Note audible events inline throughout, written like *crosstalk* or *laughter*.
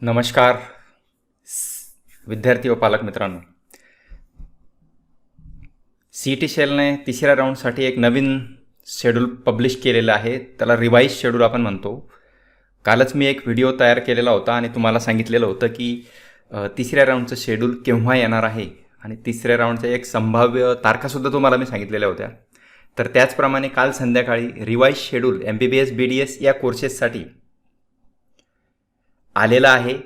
नमस्कार स- विद्यार्थी व पालक मित्रांनो. सी टी शेलने तिसऱ्या राऊंडसाठी एक नवीन शेड्यूल पब्लिश केलेलं आहे. त्याला रिवाईज शेड्यूल आपण म्हणतो. कालच मी एक व्हिडिओ तयार केलेला होता आणि तुम्हाला सांगितलेलं होतं की तिसऱ्या राऊंडचं शेड्यूल केव्हा येणार आहे? आणि तिसऱ्या राऊंडच्या एक संभाव्य तारखासुद्धा तुम्हाला मी सांगितलेल्या होत्या. तर त्याचप्रमाणे काल संध्याकाळी revise schedule M B B S B D S या कोर्सेससाठी आलेला आहे.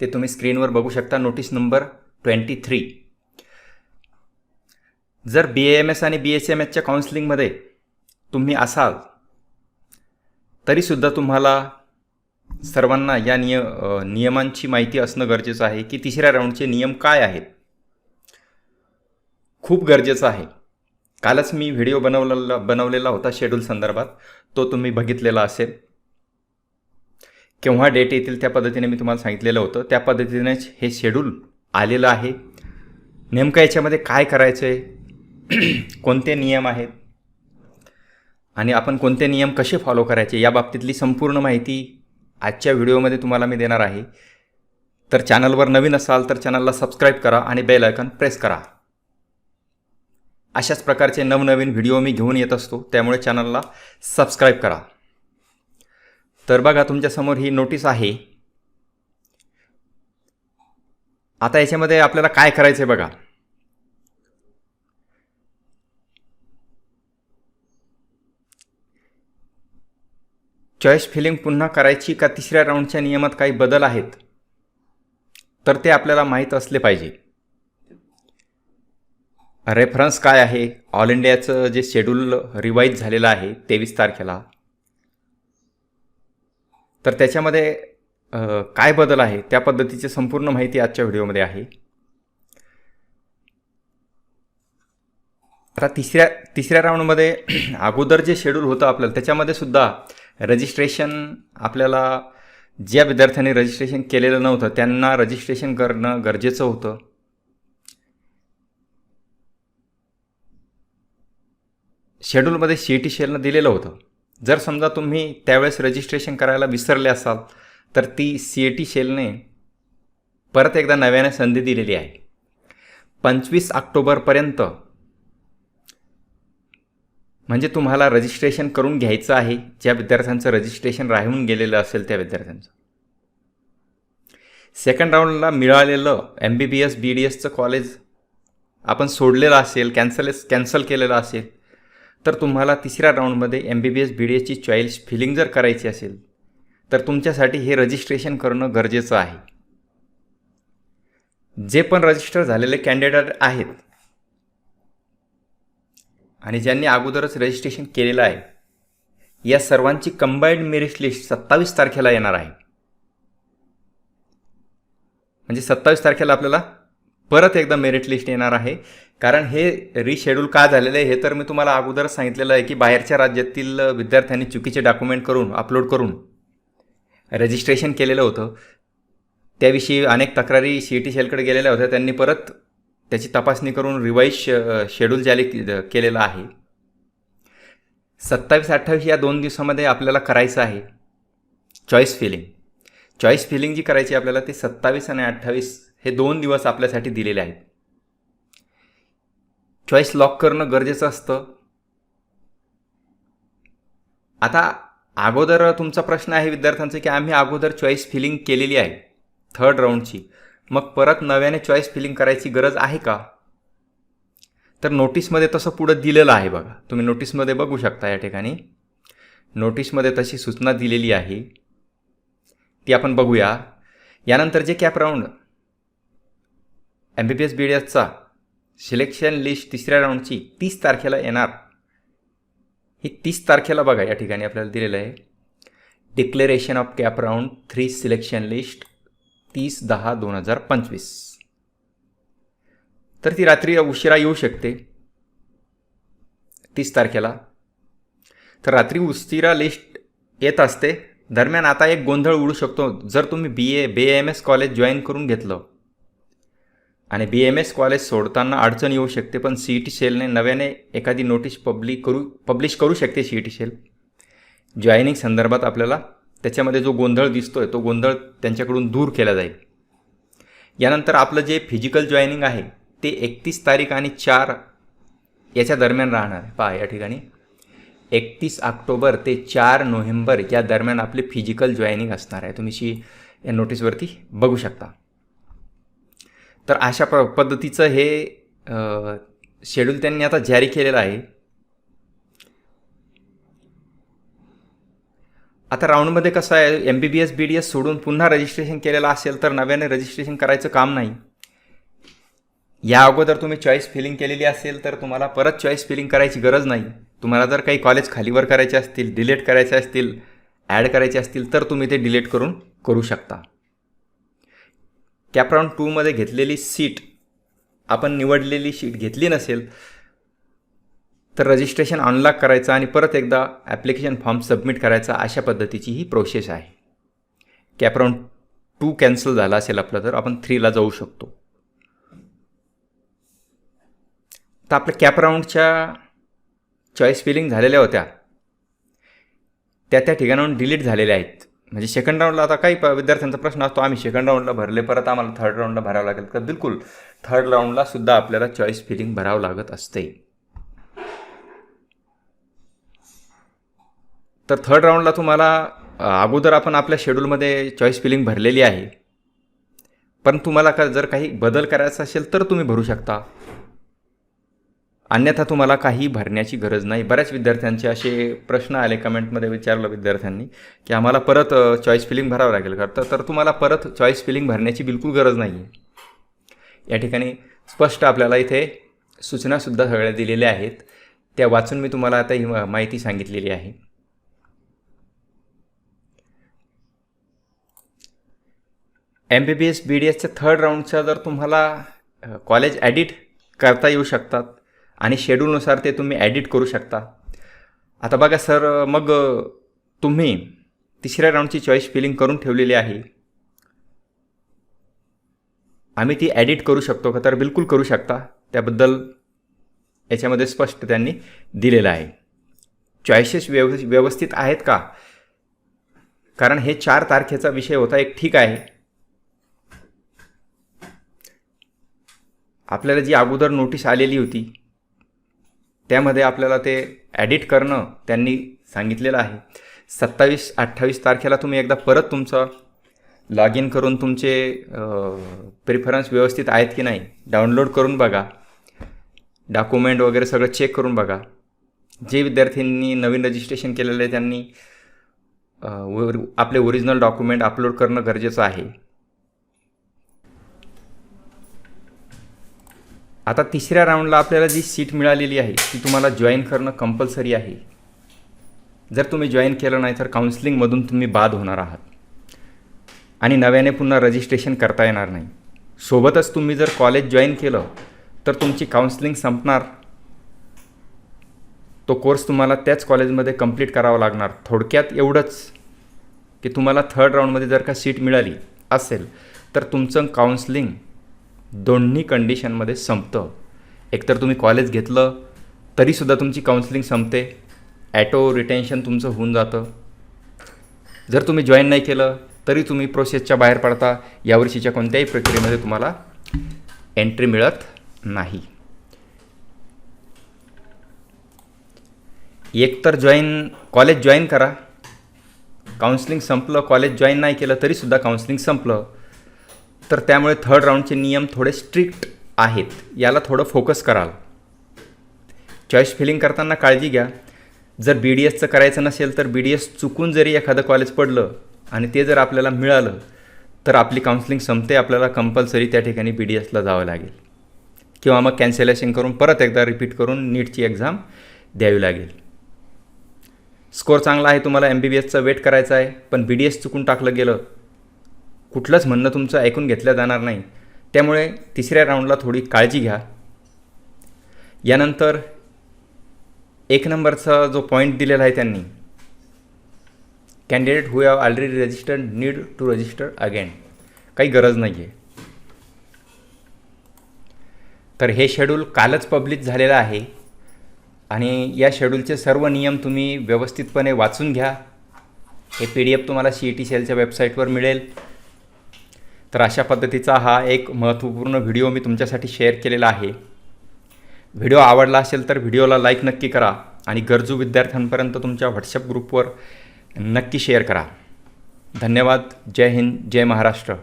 ते तुम्ही स्क्रीनवर बघू शकता. नोटीस नंबर ट्वेंटी थ्री जर बी एम एस आणि बी एस एम एसच्या काउन्सिलिंगमध्ये तुम्ही असाल तरीसुद्धा तुम्हाला सर्वांना या निय नियमांची माहिती असणं गरजेचं आहे की तिसऱ्या राऊंडचे नियम काय आहेत? खूप गरजेचं आहे. कालच मी व्हिडिओ बनवलेला बनवलेला होता शेड्यूल संदर्भात. तो तुम्ही बघितलेला असेल. केव्हा डेट येतील त्या पद्धतीने मी तुम्हाला सांगितलेलं होतं. त्या पद्धतीनेच हे शेड्यूल आलेलं आहे. नेमकं याच्यामध्ये काय करायचं आहे *clears throat* कोणते नियम आहेत? आणि आपण कोणते नियम कसे फॉलो करायचे? या बाबतीतली संपूर्ण माहिती आजच्या व्हिडिओमध्ये तुम्हाला मी देणार आहे. तर चॅनलवर नवीन असाल तर चॅनलला सबस्क्राईब करा आणि बेल आयकॉन प्रेस करा. अशाच प्रकारचे नवनवीन व्हिडिओ मी घेऊन येत असतो. त्यामुळे चॅनलला सबस्क्राईब करा. तर बघा तुमच्यासमोर ही नोटीस आहे. आता याच्यामध्ये आपल्याला काय करायचं आहे बघा. चॉईस फिलिंग पुन्हा करायची का तिसऱ्या राऊंडच्या नियमात काही बदल आहेत? तर ते आपल्याला माहीत असले पाहिजे. रेफरन्स काय आहे? ऑल इंडियाचं जे शेड्यूल रिवाईज झालेलं आहे तेवीस तारखेला. तर त्याच्यामध्ये काय बदल आहे त्या पद्धतीची संपूर्ण माहिती आजच्या व्हिडिओमध्ये आहे. आता तिसऱ्या तिसऱ्या राऊंडमध्ये *clears throat* अगोदर जे शेड्यूल होतं आपल्याला त्याच्यामध्ये सुद्धा रजिस्ट्रेशन आपल्याला ज्या विद्यार्थ्यांनी रजिस्ट्रेशन केलेलं नव्हतं त्यांना रजिस्ट्रेशन करणं गरजेचं होतं. शेड्यूलमध्ये सी टी शेलनं दिलेलं होतं. जर समजा तुम्ही त्यावेळेस रजिस्ट्रेशन करायला विसरले असाल तर ती सी ए टी शेलने परत एकदा नव्याने संधी दिलेली आहे. पंचवीस ऑक्टोबरपर्यंत म्हणजे तुम्हाला रजिस्ट्रेशन करून घ्यायचं आहे ज्या विद्यार्थ्यांचं रजिस्ट्रेशन राहून गेलेलं असेल त्या विद्यार्थ्यांचं. सेकंड राऊंडला मिळालेलं M B B S B D एसचं कॉलेज आपण सोडलेलं असेल कॅन्सल कॅन्सल केलेलं असेल तर तुम्हाला तिसऱ्या राऊंडमध्ये M B B S B D एसची चॉईस फिलिंग जर करायची असेल तर तुमच्यासाठी हे रजिस्ट्रेशन करणं गरजेचं आहे. जे पण रजिस्टर झालेले कॅन्डिडेट आहेत आणि ज्यांनी अगोदरच रजिस्ट्रेशन केलेलं आहे या सर्वांची कंबाईंड मेरिट लिस्ट सत्तावीस तारखेला येणार आहे. म्हणजे सत्तावीस तारखेला आपल्याला परत एकदा मेरिट लिस्ट येणार आहे. कारण हे रिशेड्यूल का झालेलं आहे हे तर मी तुम्हाला अगोदरच सांगितलेलं आहे की बाहेरच्या राज्यातील विद्यार्थ्यांनी चुकीचे डॉक्युमेंट करून अपलोड करून रजिस्ट्रेशन केलेलं होतं. त्याविषयी अनेक तक्रारी सी टी सेलकडे गेलेल्या होत्या. त्यांनी परत त्याची तपासणी करून रिवाईज शेड्यूल जारी केलेलं आहे. सत्तावीस अठ्ठावीस या दोन दिवसामध्ये आपल्याला करायचं आहे. चॉईस फिलिंग चॉईस फिलिंग जी करायची आपल्याला ती सत्तावीस आणि अठ्ठावीस हे दोन दिवस आपल्यासाठी दिलेले आहेत. चॉईस लॉक करणं गरजेचं असतं. आता अगोदर तुमचा प्रश्न आहे विद्यार्थ्यांचा की आम्ही अगोदर चॉईस फिलिंग केलेली आहे थर्ड राऊंडची मग परत नव्याने चॉईस फिलिंग करायची गरज आहे का? तर नोटीसमध्ये तसं पुढं दिलेलं आहे बघा. तुम्ही नोटीसमध्ये बघू शकता या ठिकाणी. नोटीसमध्ये तशी सूचना दिलेली आहे. ती आपण बघूया. यानंतर जे CAP round M B B S B D एसचा selection list तिसऱ्या राऊंडची तीस तारखेला येणार. ही तीस तारखेला बघा या ठिकाणी आपल्याला दिलेलं आहे. Declaration of CAP round three selection list तीस दहा दोन हजार पंचवीस. तर ती रात्री उशिरा येऊ शकते. तीस तारखेला. तर रात्री उशिरा लिस्ट येत असते. दरम्यान आता एक गोंधळ उडू शकतो. जर तुम्ही B A B M S college join करून घेतलं आणि बी एम एस कॉलेज सोडताना अडचण येऊ शकते पण सी ई टी सेलने नव्याने एखादी नोटीस पब्लिक करू पब्लिश करू शकते C E T cell. Joining संदर्भात आपल्याला त्याच्यामध्ये जो गोंधळ दिसतो आहे तो गोंधळ त्यांच्याकडून दूर केला जाईल. यानंतर आपलं जे फिजिकल जॉईनिंग आहे ते एकतीस तारीख आणि चार याच्या दरम्यान राहणार आहे. पहा या ठिकाणी. एकतीस ऑक्टोबर ते चार नोव्हेंबर या दरम्यान आपले फिजिकल जॉईनिंग असणार आहे. तुम्ही शी या नोटीसवरती बघू शकता. तर अशा प पद्धतीचं हे शेड्यूल त्यांनी आता जारी केलेलं आहे. आता राऊंडमध्ये कसं आहे M B B S B D S सोडून पुन्हा रजिस्ट्रेशन केलेलं असेल तर नव्याने रजिस्ट्रेशन करायचं काम नाही. या अगोदर तुम्ही चॉईस फिलिंग केलेली असेल तर तुम्हाला परत चॉईस फिलिंग करायची गरज नाही. तुम्हाला जर काही कॉलेज खालीवर करायचे असतील डिलीट करायचे असतील ॲड करायचे असतील तर तुम्ही ते डिलीट करून करू शकता. कॅपराऊंड टूमध्ये घेतलेली सीट आपण निवडलेली सीट घेतली नसेल तर रजिस्ट्रेशन अनलॉक करायचं आणि परत एकदा ॲप्लिकेशन फॉर्म सबमिट करायचा अशा पद्धतीची ही प्रोसेस आहे. कॅपराऊंड टू कॅन्सल झाला असेल आपलं तर आपण थ्रीला जाऊ शकतो. तर आपल्या कॅपराऊंडच्या चॉईस फिलिंग झालेल्या होत्या. त्या त्या ठिकाणाहून डिलीट झालेल्या आहेत. म्हणजे सेकंड राऊंडला आता काही प विद्यार्थ्यांचा प्रश्न असतो आम्ही सेकंड राऊंडला भरले परत आम्हाला थर्ड राऊंडला भरावं लागेल. तर बिलकुल थर्ड राऊंडला सुद्धा आपल्याला चॉईस फिलिंग भरावं लागत असते. तर थर्ड राऊंडला तुम्हाला अगोदर आपण आपल्या शेड्यूलमध्ये चॉईस फिलिंग भरलेली आहे. पण तुम्हाला का जर काही बदल करायचा असेल तर तुम्ही भरू शकता. अन्यथा तुम्हाला काही भरण्याची गरज नाही. बऱ्याच विद्यार्थ्यांचे असे प्रश्न आले कमेंटमध्ये विचारलं विद्यार्थ्यांनी की आम्हाला परत चॉईस फिलिंग भरावं लागेल का? तर तर तुम्हाला परत चॉईस फिलिंग भरण्याची बिलकुल गरज नाही आहे या ठिकाणी स्पष्ट आपल्याला इथे सूचनासुद्धा सगळ्या दिलेल्या आहेत. त्या वाचून मी तुम्हाला आता ही माहिती सांगितलेली आहे. M B B S B D एसच्या थर्ड राऊंडचा जर तुम्हाला कॉलेज ॲडिट करता येऊ शकतात आणि शेड्यूलनुसार ते तुम्ही ॲडिट करू शकता. आता बघा सर मग तुम्ही तिसऱ्या राऊंडची चॉईस फिलिंग करून ठेवलेली आहे. आम्ही ती ॲडिट करू शकतो का? तर बिलकुल करू शकता. त्याबद्दल याच्यामध्ये स्पष्ट त्यांनी दिलेलं आहे. चॉईसेस व्यव व्यवस्थित आहेत का? कारण हे चार तारखेचा विषय होता एक ठीक आहे. आपल्याला जी अगोदर नोटीस आलेली होती त्यामध्ये आपल्याला ते ॲडिट करणं त्यांनी सांगितलेलं आहे. सत्तावीस अठ्ठावीस तारखेला तुम्ही एकदा परत तुमचं लॉग इन करून तुमचे प्रिफरन्स व्यवस्थित आहेत की नाही डाउनलोड करून बघा. डॉक्युमेंट वगैरे सगळं चेक करून बघा. जे विद्यार्थ्यांनी नवीन रजिस्ट्रेशन केलेलं आहे त्यांनी आपले ओरिजिनल डॉक्युमेंट अपलोड करणं गरजेचं आहे. आता तिसऱ्या राऊंडला आपल्याला जी सीट मिळालेली आहे ती तुम्हाला जॉईन करणं कंपल्सरी आहे. जर तुम्ही जॉईन केलं नाही तर काउन्सिलिंगमधून तुम्ही बाद होणार आहात. आणि नव्याने पुन्हा रजिस्ट्रेशन करता येणार नाही. सोबतच तुम्ही जर कॉलेज जॉईन केलं तर तुमची काउन्सिलिंग संपणार. तो कोर्स तुम्हाला त्याच कॉलेजमध्ये कंप्लीट करावा लागणार. थोडक्यात एवढंच की तुम्हाला थर्ड राऊंडमध्ये जर का सीट मिळाली असेल तर तुमचं काउन्सिलिंग दोन्ही कंडिशनमध्ये संपतं. एकतर तुम्ही कॉलेज घेतलं तरीसुद्धा तुमची काउन्सिलिंग संपते. ॲटो रिटेन्शन तुमचं होऊन जातं. जर तुम्ही जॉईन नाही केलं तरी तुम्ही प्रोसेसच्या बाहेर पडता. यावर्षीच्या कोणत्याही प्रक्रियेमध्ये तुम्हाला एंट्री मिळत नाही. एकतर जॉईन कॉलेज जॉईन करा. काउन्सिलिंग संपलं कॉलेज जॉईन नाही केलं तरीसुद्धा काउन्सिलिंग संपलं. तर त्यामुळे थर्ड राऊंडचे नियम थोडे स्ट्रिक्ट आहेत. याला थोडं फोकस कराल. चॉईस फिलिंग करताना काळजी घ्या. जर बी डी एसचं करायचं नसेल तर बी डी एस चुकून जरी एखादं कॉलेज पडलं आणि ते जर आपल्याला मिळालं तर आपली काउन्सिलिंग संपते आपल्याला कंपल्सरी त्या ठिकाणी बी डी एसला जावं लागेल. किंवा मग कॅन्सलेशन करून परत एकदा रिपीट करून नीटची एक्झाम द्यावी लागेल. स्कोर चांगला आहे तुम्हाला एम बी बी एसचा वेट करायचा आहे पण बी डी एस चुकून टाकलं गेलं कुठलंच म्हणणं तुमचं ऐकून घेतलं जाणार नाही. त्यामुळे तिसऱ्या राऊंडला थोडी काळजी घ्या. यानंतर एक नंबरचा जो पॉईंट दिलेला आहे त्यांनी candidate who have already registered need to register again काही गरज नाही आहे तर हे शेड्यूल कालच पब्लिश झालेलं आहे आणि या शेड्यूलचे सर्व नियम तुम्ही व्यवस्थितपणे वाचून घ्या. हे पी डी एफ तुम्हाला सी ई टी सेलच्या वेबसाईटवर मिळेल. तर अशा पद्धतीचा हा एक महत्त्वपूर्ण व्हिडिओ मी तुमच्यासाठी शेअर केलेला आहे. व्हिडिओ आवडला असेल तर व्हिडिओला लाईक नक्की करा आणि गरजू विद्यार्थ्यांपर्यंत तुमच्या व्हॉट्सअप ग्रुपवर नक्की शेअर करा. धन्यवाद. जय हिंद. जय महाराष्ट्र.